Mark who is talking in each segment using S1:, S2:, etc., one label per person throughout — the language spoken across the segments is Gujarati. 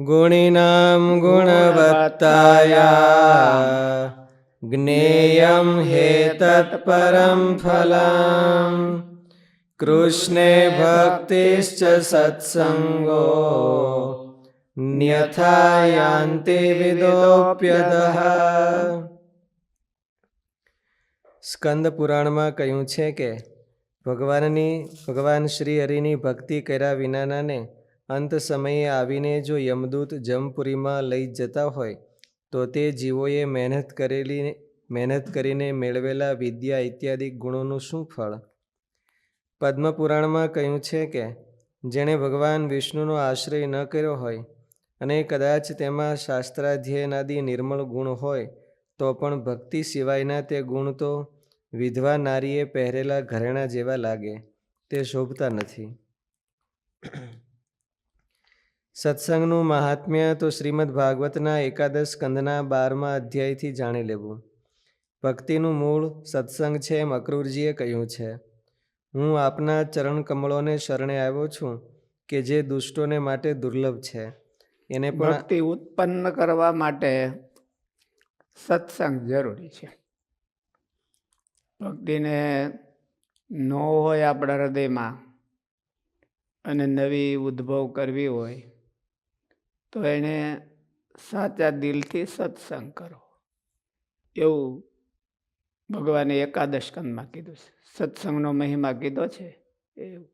S1: ગુણીનામ ગુણવત્તાયા હે હેતત્પરમ ફલમ કૃષ્ણે ભક્તિશ્ચ સત્સંગો ન્યથાયાંતિ વિદોપ્યદઃ સ્કંદ પુરાણમાં કહ્યું છે કે, ભગવાનની, ભગવાન શ્રી હરિની ભક્તિ કર્યા વિનાનાને અંત સમયે આવીને જો યમદૂત જમપુરીમાં લઈ જતા હોય, તો તે જીવોએ મહેનત કરેલી, મહેનત કરીને મેળવેલા વિદ્યા ઇત્યાદિ ગુણોનું શું ફળ? પદ્મપુરાણમાં કહ્યું છે કે, જેણે ભગવાન વિષ્ણુનો આશ્રય ન કર્યો હોય અને કદાચ તેમાં શાસ્ત્રાધ્યયનાદી નિર્મળ ગુણ હોય, તો પણ ભક્તિ સિવાયના તે ગુણ તો વિધવા નારીએ પહેરેલા ઘરેણા જેવા લાગે, તે શોભતા નથી. સત્સંગનું મહાત્મ્ય તો શ્રીમદ ભાગવતના એકાદશ સ્કંદના બારમા અધ્યાયથી જાણી લેવું. ભક્તિનું મૂળ સત્સંગ છે એમ અક્રૂરજીએ કહ્યું છે. હું આપના ચરણ કમળોને શરણે આવ્યો છું કે જે દુષ્ટોને માટે દુર્લભ છે. એને પણ
S2: ભક્તિ ઉત્પન્ન કરવા માટે સત્સંગ જરૂરી છે. ભક્તિને ન હોય આપણા હૃદયમાં અને નવી ઉદ્ભવ કરવી હોય તો એણે સાચા દિલથી સત્સંગ કરો. એવું ભગવાને એકાદશ કંદમાં કીધું છે. સત્સંગનો મહિમા કીધો છે. એવું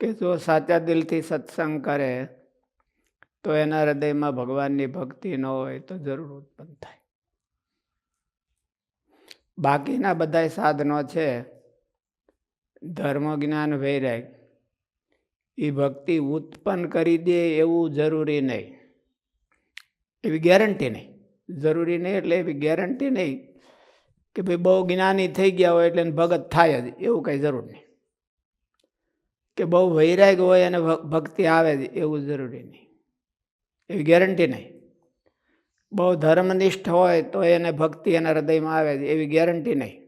S2: કે જો સાચા દિલથી સત્સંગ કરે, તો એના હૃદયમાં ભગવાનની ભક્તિ ન હોય તો જરૂર ઉત્પન્ન થાય. બાકીના બધા સાધનો છે. ધર્મ જ્ઞાન વૈરાગ. એ ભક્તિ ઉત્પન્ન કરી દે એવું જરૂરી નહીં. એવી ગેરંટી નહીં. જરૂરી નહીં એટલે એવી ગેરંટી નહીં કે ભાઈ બહુ જ્ઞાની થઈ ગયા હોય એટલે ભગત થાય જ, એવું કંઈ જરૂર નહીં. કે બહુ વૈરાગ હોય અને ભક્તિ આવે જ, એવું જરૂરી નહીં. એવી ગેરંટી નહીં. બહુ ધર્મનિષ્ઠ હોય તો એને ભક્તિ એના હૃદયમાં આવે છે એવી ગેરંટી નહીં.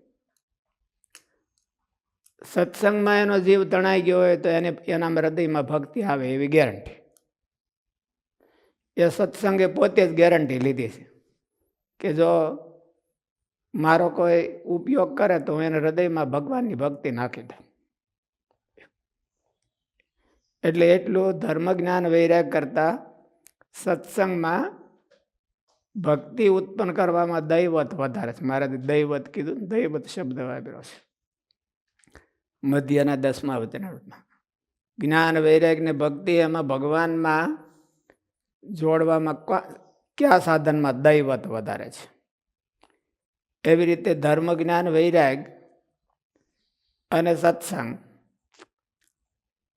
S2: સત્સંગમાં એનો જીવ તણાઈ ગયો હોય તો એને એના હૃદયમાં ભક્તિ આવે એવી ગેરંટી એ સત્સંગે પોતે જ ગેરંટી લીધી છે કે જો મારો કોઈ ઉપયોગ કરે તો હું એને હૃદયમાં ભગવાનની ભક્તિ નાખી દઉં. એટલે એટલું ધર્મ જ્ઞાન વૈરાગ કરતા સત્સંગમાં ભક્તિ ઉત્પન્ન કરવામાં દૈવત વધારે છે. મારે દૈવત કીધું દૈવત શબ્દ વાપર્યો છે. મધ્યના દસમા વચનામૃતમાં જ્ઞાન વૈરાગ્યને ભક્તિ એમાં ભગવાનમાં જોડવામાં કયા સાધનમાં દૈવત વધારે છે? એવી રીતે ધર્મ, જ્ઞાન વૈરાગ અને સત્સંગ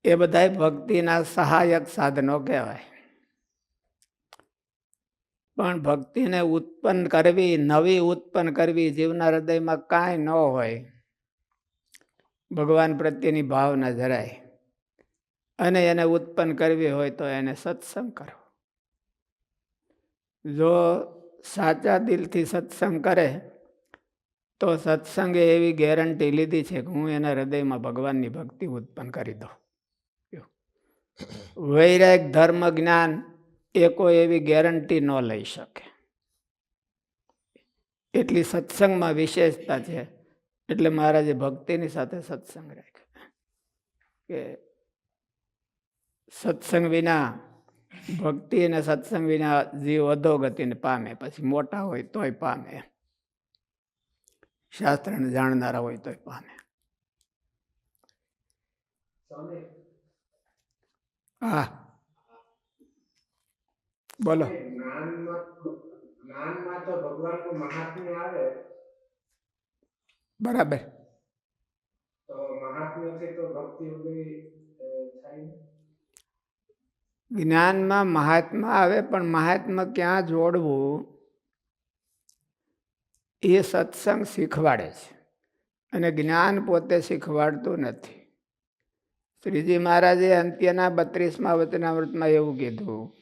S2: એ બધા ભક્તિના સહાયક સાધનો કહેવાય. પણ ભક્તિને ઉત્પન્ન કરવી, નવી ઉત્પન્ન કરવી જીવના હૃદયમાં કાંઈ ન હોય. ભગવાન પ્રત્યેની ભાવના જરાય અને એને ઉત્પન્ન કરવી હોય તો એને સત્સંગ કરો જો સાચા દિલથી સત્સંગ કરે, તો સત્સંગે એવી ગેરંટી લીધી છે કે હું એના હૃદયમાં ભગવાનની ભક્તિ ઉત્પન્ન કરી દઉં. વૈરાગ, ધર્મ, જ્ઞાન એ કોઈ એવી ગેરંટી ન લઈ શકે એટલી સત્સંગમાં વિશેષતા છે એટલે મહારાજે ભક્તિની સાથે સત્સંગ રાખ્યો. કે સત્સંગ વિના, ભક્તિ અને સત્સંગ વિના જીવ અધોગતિને પામે, પછી મોટા હોય તોય પામે. શાસ્ત્રને જાણનારા હોય તોય પામે. હા. બોલો.
S3: જ્ઞાનમાં તો ભગવાનનું મહાત્મ્ય આવે.
S2: બરાબર. જ્ઞાનમાં મહાત્મા આવે પણ મહાત્મા ક્યાં જોડવું? એ સત્સંગ શીખવાડે છે. અને જ્ઞાન પોતે શીખવાડતું નથી. શ્રીજી મહારાજે અંત્યના બત્રીસમાં વચનામૃતમાં એવું કીધું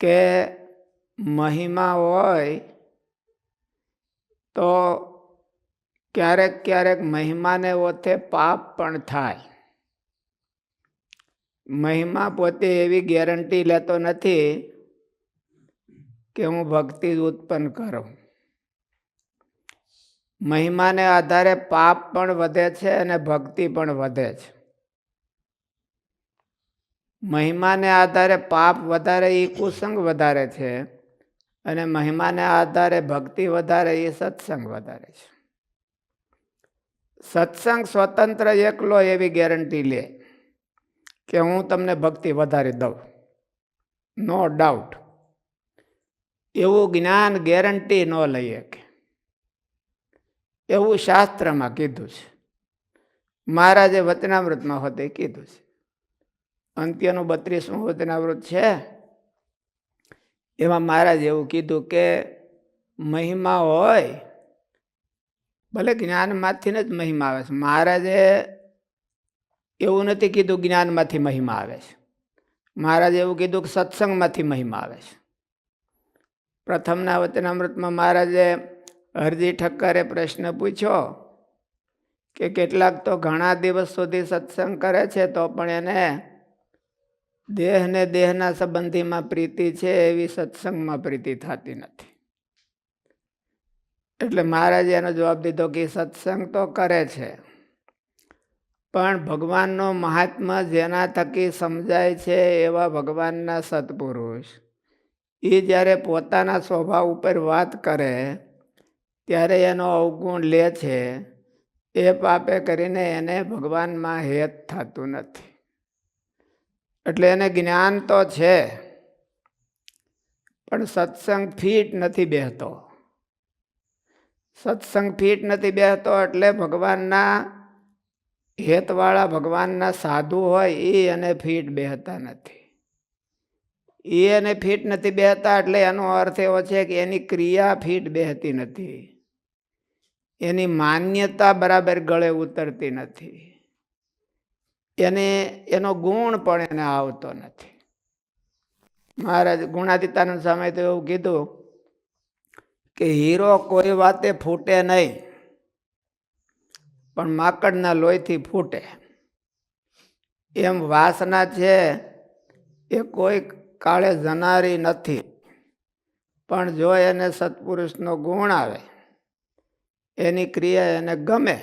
S2: કે મહિમા હોય તો ક્યારેક ક્યારેક મહિમાને ઓથે પાપ પણ થાય. મહિમા પોતે એવી ગેરંટી લેતો નથી કે હું ભક્તિ ઉત્પન્ન કરું. મહિમાને આધારે પાપ પણ વધે છે અને ભક્તિ પણ વધે છે. મહિમાને આધારે પાપ વધારે એ કુસંગ વધારે છે અને મહિમાને આધારે ભક્તિ વધારે એ સત્સંગ વધારે છે. સત્સંગ સ્વતંત્ર એકલો એવી ગેરંટી લે કે હું તમને ભક્તિ વધારી દઉં. નો ડાઉટ એવું જ્ઞાન ગેરંટી ન લઈએ કે એવું શાસ્ત્રમાં કીધું છે. મહારાજે વચનામૃતમાં હોતે કીધું છે. અંત્યનું બત્રીસમું વચનામૃત છે. એમાં મહારાજે એવું કીધું કે મહિમા હોય ભલે જ્ઞાનમાંથી જ મહિમા આવે છે. મહારાજે એવું નથી કીધું જ્ઞાનમાંથી મહિમા આવે છે. મહારાજે એવું કીધું કે સત્સંગમાંથી મહિમા આવે છે. પ્રથમના વચનામૃતમાં મહારાજે હરજી ઠક્કરે પ્રશ્ન પૂછ્યો કે કેટલાક તો ઘણા દિવસ સુધી સત્સંગ કરે છે તો પણ એને દેહને દેહના સંબંધીમાં પ્રીતિ છે એવી સત્સંગમાં પ્રીતિ થતી નથી. એટલે મહારાજે એનો જવાબ દીધો કે સત્સંગ તો કરે છે. પણ ભગવાનનો મહાત્મા જેના થકી સમજાય છે એવા ભગવાનના સત્પુરુષ. એ જ્યારે પોતાના સ્વભાવ ઉપર વાત કરે, ત્યારે એનો અવગુણ લે છે, એ પાપે કરીને એને ભગવાનમાં હેત થતું નથી. એટલે એને જ્ઞાન તો છે, પણ સત્સંગ ફીટ નથી બેહતો. સત્સંગ ફીટ નથી બેહતો એટલે ભગવાનના હેતવાળા ભગવાનના સાધુ હોય એ એને ફીટ બેહતા નથી. એ એને ફીટ નથી બેહતા એટલે એનો અર્થ એવો છે કે એની ક્રિયા ફીટ બેહતી નથી. એની માન્યતા બરાબર ગળે ઉતરતી નથી. એને, એનો ગુણ પણ એને આવતો નથી. મહારાજ ગુણાતીતાનંદ સામે તો એવું કીધું કે હીરો કોઈ વાતે ફૂટે નહીં, પણ માકડના લોહીથી ફૂટે. એમ વાસના છે એ કોઈ કાળે જનારી નથી, પણ જો એને સત્પુરુષનો ગુણ આવે, એની ક્રિયા એને ગમે,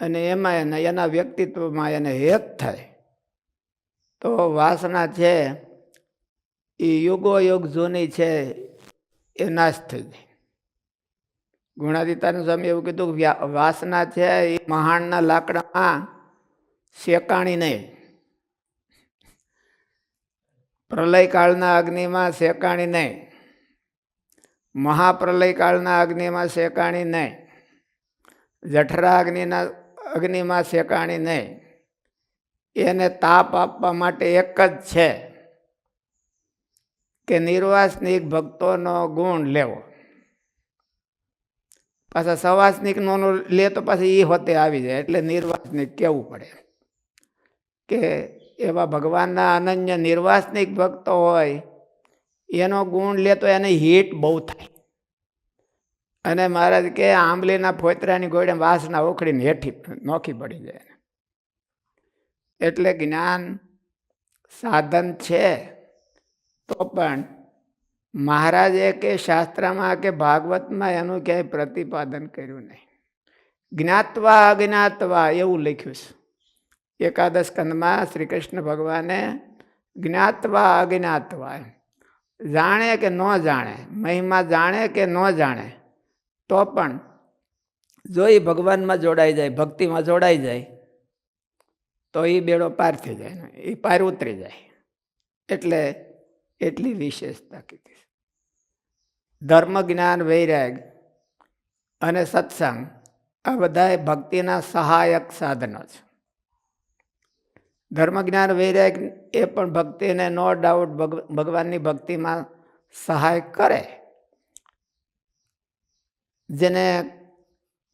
S2: અને એમાં એને, એના વ્યક્તિત્વમાં એને હેત થાય, તો વાસના છે એ યુગો યુગ જૂની છે એ નાશ થઈ જાય ગુણાદિતાનું સ્વામી એવું કીધું કે વાસના છે એ મહાણના લાકડામાં શેકાણી નહીં. પ્રલય કાળના અગ્નિમાં શેકાણી નહીં. મહાપ્રલય કાળના અગ્નિમાં શેકાણી નહીં. જઠરા અગ્નિના, અગ્નિમાં શેકાણી નહીં. એને તાપ આપવા માટે એક જ છે. કે નિર્વાસનિક ભક્તોનો ગુણ લેવો. પાછા સવાસનિક નો લે તો પાછી એ હોતે આવી જાય, એટલે નિર્વાસનિક કેવું પડે? કે એવા ભગવાનના અનન્ય નિર્વાસનિક ભક્તો હોય, એનો ગુણ લે તો એને હીટ બહુ થાય. અને મહારાજ કે આંબલીના ફોતરાની ગોળે વાસના ઉખડીને હેઠી નોખી પડી જાય. એટલે જ્ઞાન સાધન છે. તો પણ મહારાજે કે શાસ્ત્રમાં કે ભાગવતમાં એનું ક્યાંય પ્રતિપાદન કર્યું નહીં. જ્ઞાતવા અજ્ઞાતવા એવું લખ્યું છે. એકાદશ કંદમાં શ્રી કૃષ્ણ ભગવાને જ્ઞાત્વા અજ્ઞાતવા. જાણે કે ન જાણે, મહિમા જાણે કે ન જાણે, તો પણ જો એ ભગવાનમાં જોડાઈ જાય, ભક્તિમાં જોડાઈ જાય, તો એ બેડો પાર થઈ જાય એ પાર ઉતરી જાય. એટલે એટલી વિશેષતા કીધી. ધર્મ જ્ઞાન વૈરાગ અને સત્સંગ આ બધા ભક્તિના સહાયક સાધનો છે ધર્મ જ્ઞાન વૈરાગ એ પણ ભક્તિને નો ડાઉટ ભગવાનની ભક્તિમાં સહાય કરે જેને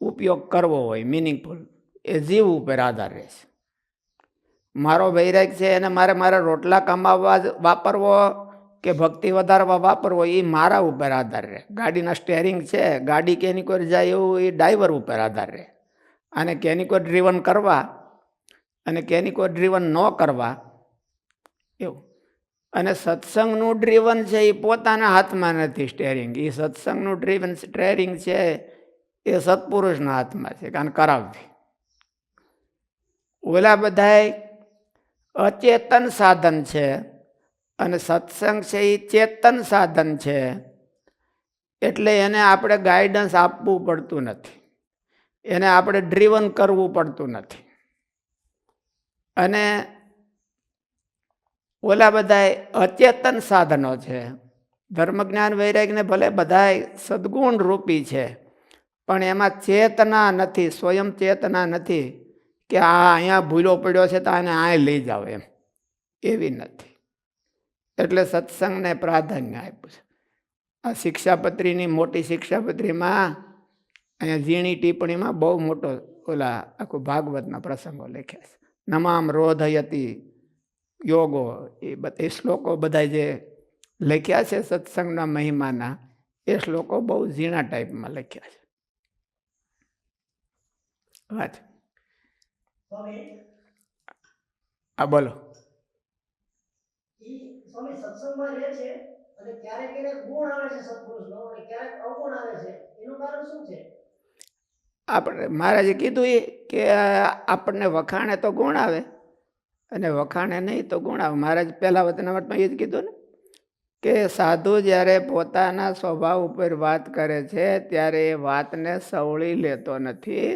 S2: ઉપયોગ કરવો હોય મિનિંગફુલ એ જીવ ઉપર આધાર રહે છે મારો વૈરાગ છે એને મારે મારા રોટલા કમાવવા વાપરવો કે ભક્તિ વધારવા વાપરવો, એ મારા ઉપર આધાર રહે. ગાડીના સ્ટેરિંગ છે, ગાડી કેની કોઈ જાય એવું, એ ડ્રાઈવર ઉપર આધાર રહે. અને કેની કોઈ ડ્રીવન કરવા અને કેનિકો ડ્રીવન ન કરવા, એવું. અને સત્સંગનું ડ્રીવન છે, એ પોતાના હાથમાં નથી સ્ટેરિંગ એ સત્સંગનું ડ્રીવન સ્ટેરિંગ છે, એ સત્પુરુષના હાથમાં છે, કારણ કરાવવી. ઓલા બધાય અચેતન સાધન છે. અને સત્સંગ છે એ ચેતન સાધન છે. એટલે એને આપણે ગાઈડન્સ આપવું પડતું નથી. એને આપણે ડ્રીવન કરવું પડતું નથી. અને ઓલા બધાએ અચેતન સાધનો છે. ધર્મજ્ઞાન વૈરાગ્યને ભલે બધાય સદગુણ રૂપી છે, પણ એમાં ચેતના નથી, સ્વયં ચેતના નથી કે આ અહીંયા ભૂલો પડ્યો છે તો આને આ લઈ જાઓ એમ. એવી નથી. એટલે સત્સંગને પ્રાધાન્ય આપ્યું છે. આ શિક્ષાપત્રીની મોટી શિક્ષાપત્રીમાં અહીંયા ઝીણી ટિપ્પણીમાં બહુ મોટો ઓલા આખું ભાગવતના પ્રસંગો લખ્યા છે. નમામ રોધયતી યોગો એ બધા એ શ્લોકો બધા જે લખ્યા છે સત્સંગના મહિમાના એ શ્લોકો બહુ ઝીણા ટાઈપમાં લખ્યા છે. વાત. આ બોલો.
S4: સ્વામી સત્સંગમાં રહે છે અને ક્યારેક એને ગુણ આવે છે સત્પુરુષનો અને ક્યારેક અવગુણ આવે છે. એનું કારણ શું છે?
S2: આપણે મહારાજે કીધું એ કે આપણને વખાણે તો ગુણ આવે અને વખાણે નહીં તો ગુણ આવે. મહારાજ પહેલા વતનામતમાં એ જ કીધું ને કે, સાધુ જ્યારે પોતાના સ્વભાવ ઉપર વાત કરે છે, ત્યારે એ વાતને સવળી લેતો નથી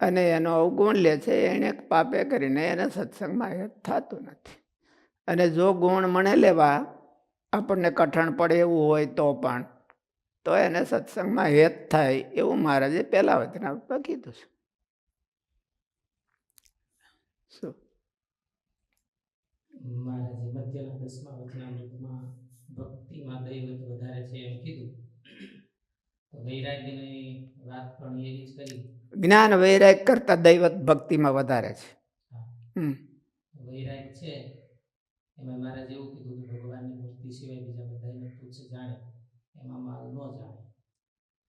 S2: અને એનો અવગુણ લે છે. એણે પાપે કરીને એને સત્સંગમાં એ થતું નથી. અને જો ગુણ મણે લેવા આપણને કઠણ પડે એવું હોય તો પણ તો એને સત્સંગમાં હેત થાય એવું મહારાજે પહેલા વચનામાં કીધું છે. શું?
S5: મહારાજે મધ્યના દસમા વચનામૃતમાં ભક્તિમાં દૈવત વધારે છે એમ કીધું. વૈરાગ્યની વાત પણ એવી જ કરી.
S2: જ્ઞાન વૈરાગ કરતા દૈવત ભક્તિમાં વધારે છે.
S5: વૈરાગ છે એમાં મહારાજ એવું કીધું કે ભગવાનની મૂર્તિ સિવાય બીજા બધાને તુચ્છ જાણે. એમાં માલ ન જાણે.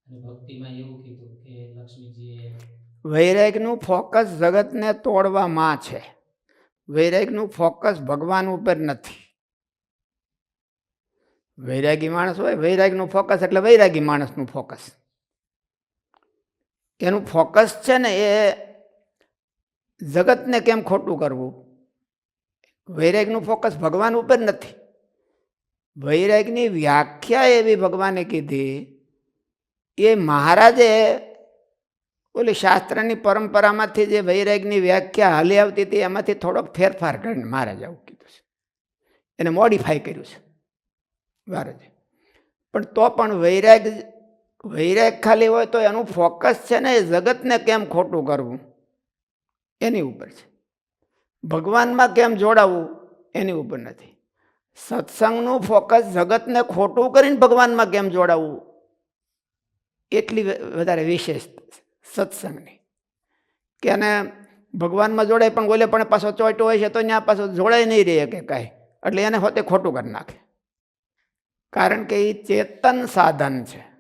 S5: અને ભક્તિમાં એવું કીધું કે લક્ષ્મીજીએ
S2: વૈરાગનું ફોકસ જગતને તોડવામાં છે. વૈરાગનું ફોકસ ભગવાન ઉપર નથી. વૈરાગી માણસ હોય, વૈરાગનું ફોકસ એટલે વૈરાગી માણસનું ફોકસ. એનું ફોકસ છે ને એ જગતને કેમ ખોટું કરવું? વૈરાગનું ફોકસ ભગવાન ઉપર નથી. વૈરાગની વ્યાખ્યા એવી ભગવાને કીધી, એ મહારાજે ઓલી શાસ્ત્રની પરંપરામાંથી જે વૈરાગની વ્યાખ્યા હાલી આવતી હતી, એમાંથી થોડોક ફેરફાર કરીને મહારાજે આવું કીધું છે. એને મોડિફાઈ કર્યું છે. મહારાજે. પણ તો પણ વૈરાગ વૈરાગ ખાલી હોય તો એનું ફોકસ છે ને એ જગતને કેમ ખોટું કરવું? એની ઉપર છે. ભગવાનમાં કેમ જોડાવવું એની ઉપર નથી. સત્સંગનું ફોકસ જગતને ખોટું કરીને ભગવાનમાં કેમ જોડાવવું એટલી વધારે વિશેષ સત્સંગની. કે એને ભગવાનમાં જોડાય પણ બોલે પણ પાછો ચોટો હોય છે તો ત્યાં પાછો જોડાય નહીં રહે કે કાંઈ. એટલે એને હોતે ખોટું કરી નાખે. કારણ કે એ ચેતન સાધન છે.